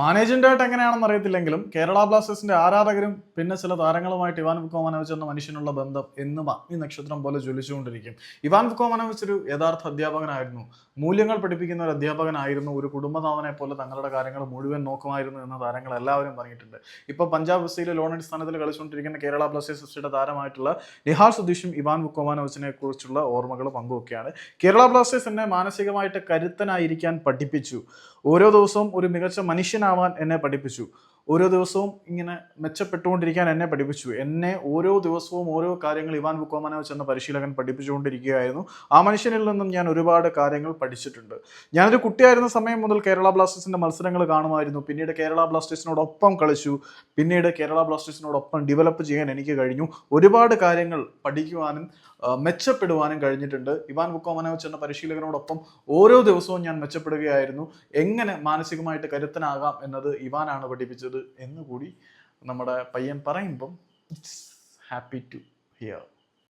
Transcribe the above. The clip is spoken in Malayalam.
മാനേജ്മെന്റായിട്ട് എങ്ങനെയാണെന്ന് അറിയത്തില്ലെങ്കിലും കേരള ബ്ലാസ്റ്റേഴ്സിന്റെ ആരാധകരും പിന്നെ ചില താരങ്ങളുമായിട്ട് ഇവാൻ വിക്കോമനോവിച്ച് എന്ന മനുഷ്യനുള്ള ബന്ധം എന്നും അഗ്നി നക്ഷത്രം പോലെ ജ്വലിച്ചുകൊണ്ടിരിക്കും. ഇവാൻ വിക്കോമനോവിച്ച് ഒരു യഥാർത്ഥ അധ്യാപകനായിരുന്നു. മൂല്യങ്ങൾ പഠിപ്പിക്കുന്ന ഒരു അധ്യാപകനായിരുന്നു. ഒരു കുടുംബനാഥനെ പോലെ തങ്ങളുടെ കാര്യങ്ങൾ മുഴുവൻ നോക്കുമായിരുന്നു എന്ന് താരങ്ങൾ എല്ലാവരും പറഞ്ഞിട്ടുണ്ട്. ഇപ്പോൾ പഞ്ചാബ് എഫ് സിയിലെ ലോൺ അടിസ്ഥാനത്തിൽ കളിച്ചുകൊണ്ടിരിക്കുന്ന കേരള ബ്ലാസ്റ്റേഴ്സ് താരമായിട്ടുള്ള നിഹാൽ സുധീഷും ഇവാൻ വിക്കോമാനോവിച്ചിനെ കുറിച്ചുള്ള ഓർമ്മകൾ പങ്കുവെക്കുകയാണ്. കേരള ബ്ലാസ്റ്റേഴ്സ് എന്നെ മാനസികമായിട്ട് കരുത്തനായിരിക്കാൻ പഠിപ്പിച്ചു. ഓരോ ദിവസവും ഒരു മികച്ച മനുഷ്യനാവാൻ എന്നെ പഠിപ്പിച്ചു. ഓരോ ദിവസവും ഇങ്ങനെ മെച്ചപ്പെട്ടുകൊണ്ടിരിക്കാൻ എന്നെ പഠിപ്പിച്ചു. എന്നെ ഓരോ ദിവസവും ഓരോ കാര്യങ്ങൾ ഇവാൻ ബുക്കോമാനോവിച്ച് എന്ന പരിശീലകൻ പഠിപ്പിച്ചുകൊണ്ടിരിക്കുകയായിരുന്നു. ആ മനുഷ്യനിൽ നിന്നും ഞാൻ ഒരുപാട് കാര്യങ്ങൾ പഠിച്ചിട്ടുണ്ട്. ഞാനൊരു കുട്ടിയായിരുന്ന സമയം മുതൽ കേരള ബ്ലാസ്റ്റേഴ്സിന്റെ മത്സരങ്ങൾ കാണുമായിരുന്നു. പിന്നീട് കേരള ബ്ലാസ്റ്റേഴ്സിനോടൊപ്പം കളിച്ചു. പിന്നീട് കേരള ബ്ലാസ്റ്റേഴ്സിനോടൊപ്പം ഡെവലപ്പ് ചെയ്യാൻ എനിക്ക് കഴിഞ്ഞു. ഒരുപാട് കാര്യങ്ങൾ പഠിക്കുവാനും മെച്ചപ്പെടുവാനും കഴിഞ്ഞിട്ടുണ്ട്. ഇവാൻ ബുക്കോമാനോ എന്ന പരിശീലകനോടൊപ്പം ഓരോ ദിവസവും ഞാൻ മെച്ചപ്പെടുകയായിരുന്നു. എങ്ങനെ മാനസികമായിട്ട് കരുത്തനാകാം എന്നത് ഇവാനാണ് പഠിപ്പിച്ചത്. എന്ന് കൂടി നമ്മുടെ പയ്യൻ പറയുമ്പം ഇറ്റ്സ് ഹാപ്പി ടു ഹിയർ